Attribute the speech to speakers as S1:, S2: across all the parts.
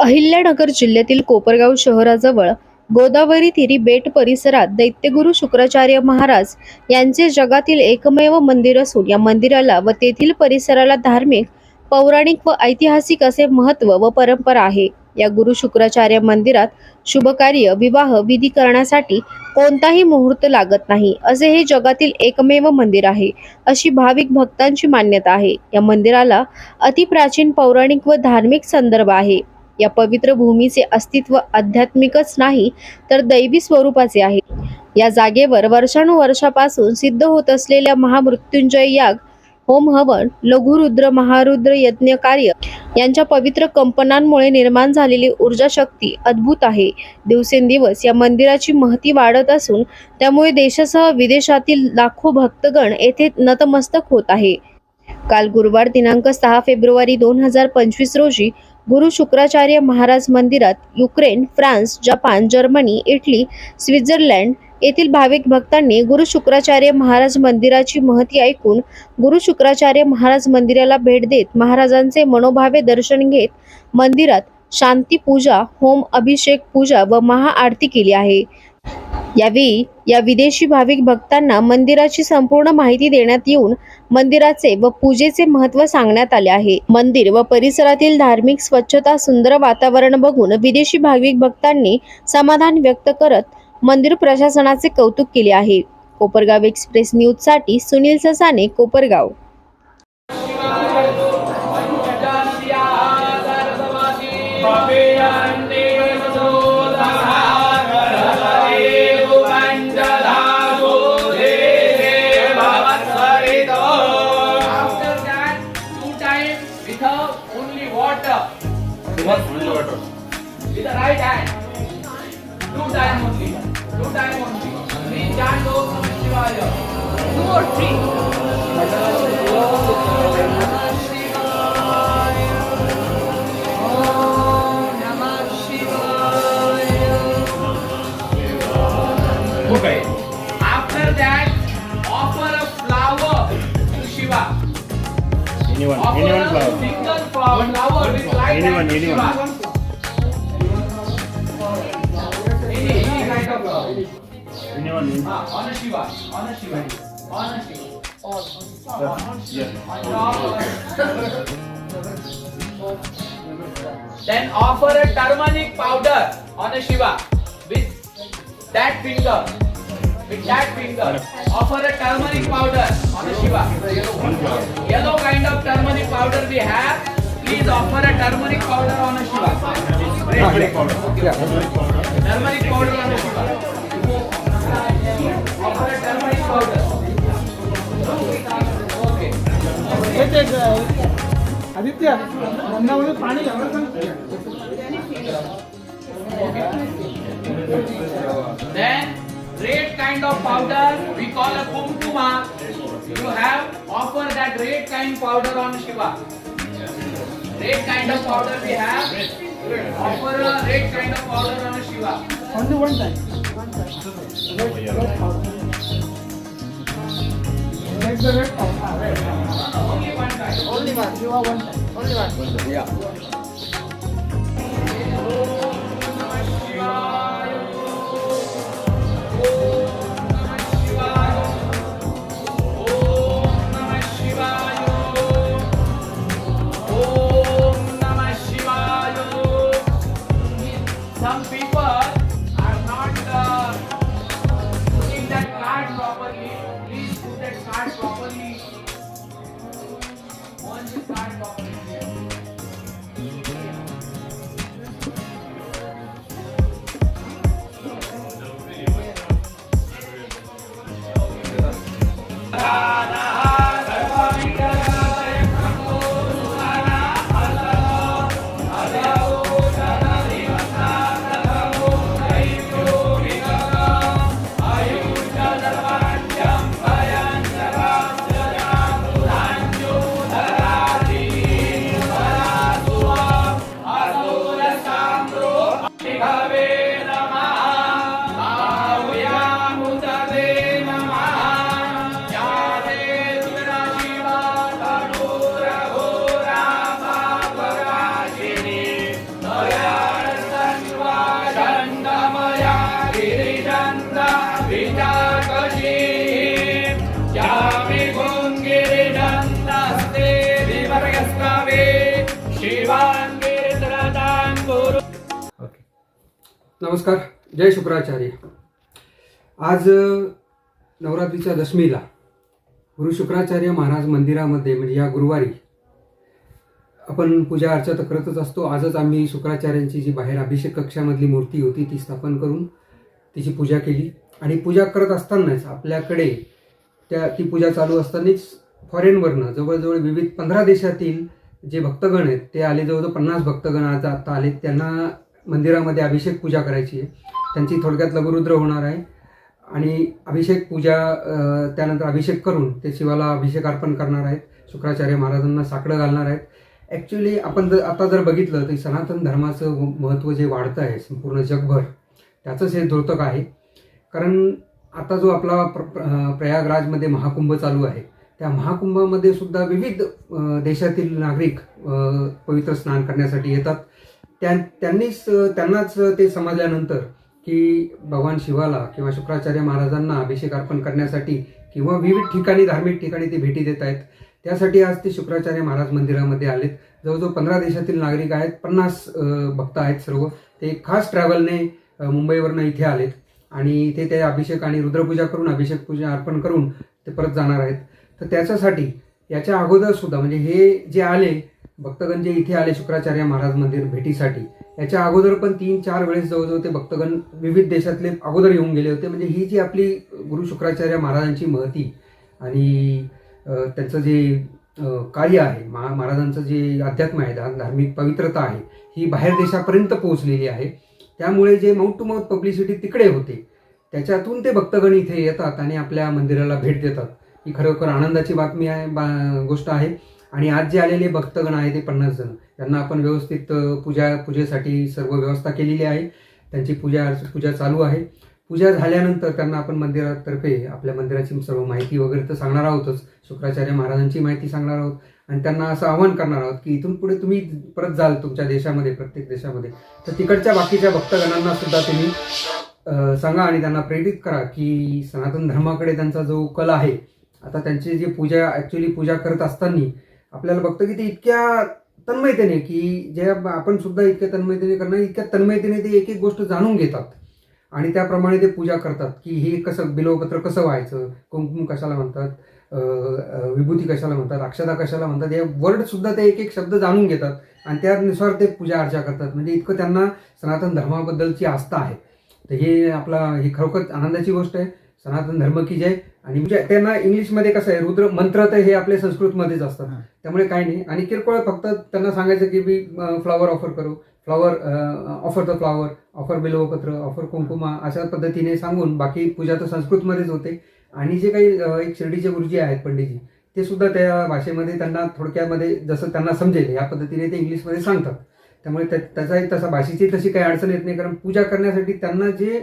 S1: अहिल्यानगर जिल्ह्यातील कोपरगाव शहराजवळ गोदावरी थिरी बेट परिसरात दैत्यगुरु शुक्राचार्य महाराज यांचे जगातील एकमेव मंदिर असून या मंदिराला व तेथील परिसराला धार्मिक पौराणिक व ऐतिहासिक असे महत्त्व व परंपरा आहे. या गुरु शुक्राचार्य मंदिरात शुभकार्य विवाह विधी करण्यासाठी कोणताही मुहूर्त लागत नाही. असे हे जगातील एकमेव मंदिर आहे अशी भाविक भक्तांची मान्यता आहे. या मंदिराला अतिप्राचीन पौराणिक व धार्मिक संदर्भ आहे. या पवित्र भूमीचे अस्तित्व आध्यात्मिकच नाही तर दैवी स्वरूपाचे आहे. या जागेवर वर्षानुवर्षापासून सिद्ध होत असलेल्या महामृत्युंजय याग होम हवन लघुरुद्र महारुद्र यज्ञ कार्य यांच्या पवित्र कंपनांमुळे निर्माण झालेली ऊर्जा शक्ती अद्भुत आहे. दिवसेंदिवस या मंदिराची महती वाढत असून त्यामुळे देशासह विदेशातील लाखो भक्तगण येथे नतमस्तक होत आहे. काल गुरुवार दिनांक सहा फेब्रुवारी दोन हजार पंचवीस रोजी गुरु शुक्राचार्य महाराज मंदिरात Ukraine France Japan Germany Italy Switzerland येथील भाविक भक्तांनी गुरु शुक्राचार्य महाराज मंदिराची महती ऐकून गुरु शुक्राचार्य महाराज मंदिराला भेट देत महाराजांचे मनोभावे दर्शन घेत मंदिरात शांती पूजा होम अभिषेक पूजा व महाआरती केली आहे. यावेळी या विदेशी भाविक भक्तांना मंदिराची संपूर्ण माहिती देण्यात येऊन मंदिराचे व पूजेचे महत्त्व सांगण्यात आले आहे. मंदिर व परिसरातील धार्मिक स्वच्छता सुंदर वातावरण बघून विदेशी भाविक भक्तांनी समाधान व्यक्त करत मंदिर प्रशासनाचे कौतुक केले आहे. कोपरगाव एक्सप्रेस न्यूजसाठी Sunil Sasane Kopargaon.
S2: With the right hand. Two only. Two only. Three Shivaya. Two or three.
S3: Anyone, anyone.
S2: Any, any kind of flower.
S3: Anyone.
S2: Ah, on a Shiva, on a Shiva, on a Shiva.
S3: Yes.
S2: Then offer a turmeric powder on a Shiva with that finger. With that finger. Offer a turmeric powder on a Shiva. Yellow kind of turmeric powder we have. Please offer a turmeric powder on a Shiva.
S3: Turmeric powder.
S2: Turmeric powder on a Shiva. Offer a turmeric powder. Okay.
S4: एक एक आदित्य अन्नामध्ये पाणी घालायला सांग
S2: Then red kind of powder we call a kumkuma. You have offer that red kind powder on Shiva. red kind of powder we have. Offer a red kind of powder on a Shiva. Only one time. One time. Red, red powder. Only one time. Only one. Shiva one time. Only one. Yeah.
S5: नमस्कार. जय शुक्राचार्य. आज नवरात्रीच्या दशमीला गुरु शुक्राचार्य महाराज मंदिरामध्ये म्हणजे या गुरुवारी आपण पूजा अर्चा तर करतच असतो. आजच आम्ही शुक्राचार्यांची जी बाहेर अभिषेक कक्षामधली मूर्ती होती ती स्थापन करून तिची पूजा केली. आणि पूजा करत असतानाच आपल्याकडे त्या ती पूजा चालू असतानाच फॉरेनवरनं जवळजवळ विविध पंधरा देशातील जे भक्तगण आहेत ते आले जवळजवळ पन्नास भक्तगण आज आता आले त्यांना मंदिरामध्ये अभिषेक पूजा करायची आहे. त्यांची थोडक्यात लघुरुद्र होणार आहे. आणि अभिषेक पूजा त्यानंतर अभिषेक करून ते शिवाला अभिषेक अर्पण करणार आहेत. शुक्राचार्य महाराजांना साकडं घालणार आहेत. ॲक्च्युली आपण जर आता जर बघितलं तर सनातन धर्माचं महत्त्व जे वाढतं आहे संपूर्ण जगभर त्याचंच हे द्योतक आहे. कारण आता जो आपला प्र प्र- प्रयागराजमध्ये महाकुंभ चालू आहे त्या महाकुंभामध्ये सुद्धा विविध देशातील नागरिक पवित्र स्नान करण्यासाठी येतात. त्या त्यांनीच त्यांनाच ते समजल्यानंतर की भगवान शिवाला किंवा शुक्राचार्य महाराजांना अभिषेक अर्पण करण्यासाठी किंवा विविध ठिकाणी धार्मिक ठिकाणी ते भेटी देत आहेत. त्यासाठी आज ते शुक्राचार्य महाराज मंदिरामध्ये आलेत. जवळजवळ पंधरा देशातील नागरिक आहेत पन्नास भक्त आहेत सर्व. ते खास ट्रॅव्हलने मुंबईवरनं इथे आलेत. आणि इथे ते अभिषेक आणि रुद्रपूजा करून अभिषेक पूजा अर्पण करून ते परत जाणार आहेत. तर त्याच्यासाठी याच्या अगोदर सुद्धा म्हणजे हे जे आले भक्तगण जे इथे आले शुक्राचार्य महाराज मंदिर भेटीसाठी याच्या अगोदर पण तीन चार वेळेस जवळजवळ ते भक्तगण विविध देशातले अगोदर येऊन गेले होते. म्हणजे ही जी आपली गुरु शुक्राचार्य महाराजांची महती आणि त्यांचं जे कार्य आहे महा महाराजांचं जे अध्यात्म आहे धार्मिक पवित्रता आहे ही बाहेर देशापर्यंत पोहोचलेली आहे. त्यामुळे जे माउथ टू माउथ पब्लिसिटी तिकडे होते त्याच्यातून ते भक्तगण इथे येतात आणि आपल्या मंदिराला भेट देतात. ही खरोखर आनंदाची बातमी आहे बा गोष्ट आहे. आणि आज जे आलेले भक्तगण आहे ते पन्नास जण. त्यांना आपण व्यवस्थित पूजा पूजेसाठी सर्व व्यवस्था केलेली आहे. त्यांची पूजा पूजा चालू आहे. पूजा झाल्यानंतर त्यांना आपण मंदिरातर्फे आपल्या मंदिराची सर्व माहिती वगैरे तर सांगणार आहोतच. शुक्राचार्य महाराजांची माहिती सांगणार आहोत. आणि त्यांना असं आवाहन करणार आहोत की इथून पुढे तुम्ही परत जाल तुमच्या देशामध्ये प्रत्येक देशामध्ये. तर तिकडच्या बाकीच्या भक्तगणांना सुद्धा तुम्ही सांगा आणि त्यांना प्रेरित करा की सनातन धर्माकडे त्यांचा जो कल आहे आता त्यांची जी पूजा ॲक्च्युली पूजा करत असताना आपल्याला बघतो की ते इतक्या तन्मयतेने की जे आपण सुद्धा इतक्या तन्मयतेने करणार इतक्या तन्मयतेने ते एक एक गोष्ट जाणून घेतात. आणि त्याप्रमाणे ते पूजा करतात की हे कसं बिलोपत्र कसं व्हायचं कुंकुम कशाला म्हणतात? विभूती कशाला म्हणतात अक्षता कशाला म्हणतात हे वर्ड सुद्धा ते एक एक शब्द जाणून घेतात. आणि त्यानुसार ते पूजा अर्चा करतात. म्हणजे इतकं त्यांना सनातन धर्माबद्दलची आस्था आहे. तर हे आपला ही खरोखर आनंदाची गोष्ट आहे. सनातन धर्म की जय. आणि म्हणजे त्यांना इंग्लिशमध्ये कसं आहे रुद्र मंत्र तर हे आपल्या संस्कृतमध्येच असतात. त्यामुळे काही नाही. आणि किरकोळ फक्त त्यांना सांगायचं की मी फ्लॉवर ऑफर करू. Flower offer the flower offer बिलोपत्र offer कुंकुमा अशा पद्धतीने सांगून बाकी पूजा तर संस्कृतमध्येच होते. आणि जे काही एक शिर्डीचे गुरुजी आहेत पंडितजी ते सुद्धा त्या भाषेमध्ये त्यांना थोडक्यामध्ये जसं त्यांना समजेल या पद्धतीने ते इंग्लिशमध्ये सांगतात. त्यामुळे त्या त्याचाही तसा भाषेची तशी काही अडचण येत नाही कारण पूजा करण्यासाठी त्यांना जे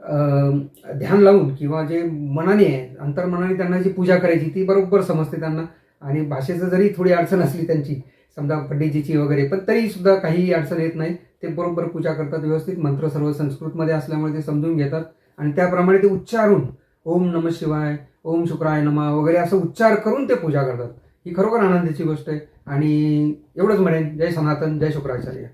S5: ध्यान लावून किंवा जे मनाने आहे अंतर्मनाने त्यांना जी पूजा करायची ती बरोबर समजते त्यांना. आणि भाषेचं जरी थोडी अडचण असली त्यांची समजा पंडितजीची वगैरे पण तरी सुद्धा काही अडचण येत नाही. ते बरोबर पूजा करतात व्यवस्थित मंत्र सर्व संस्कृतमध्ये असल्यामुळे ते समजून घेतात. आणि त्याप्रमाणे ते उच्चारून ओम नम शिवाय ओम शुक्राय नमा वगैरे असं उच्चार करून ते पूजा करतात. ही खरोखर आनंदाची गोष्ट आहे आणि एवढंच म्हणेन. जय सनातन जय शुक्राचार्य.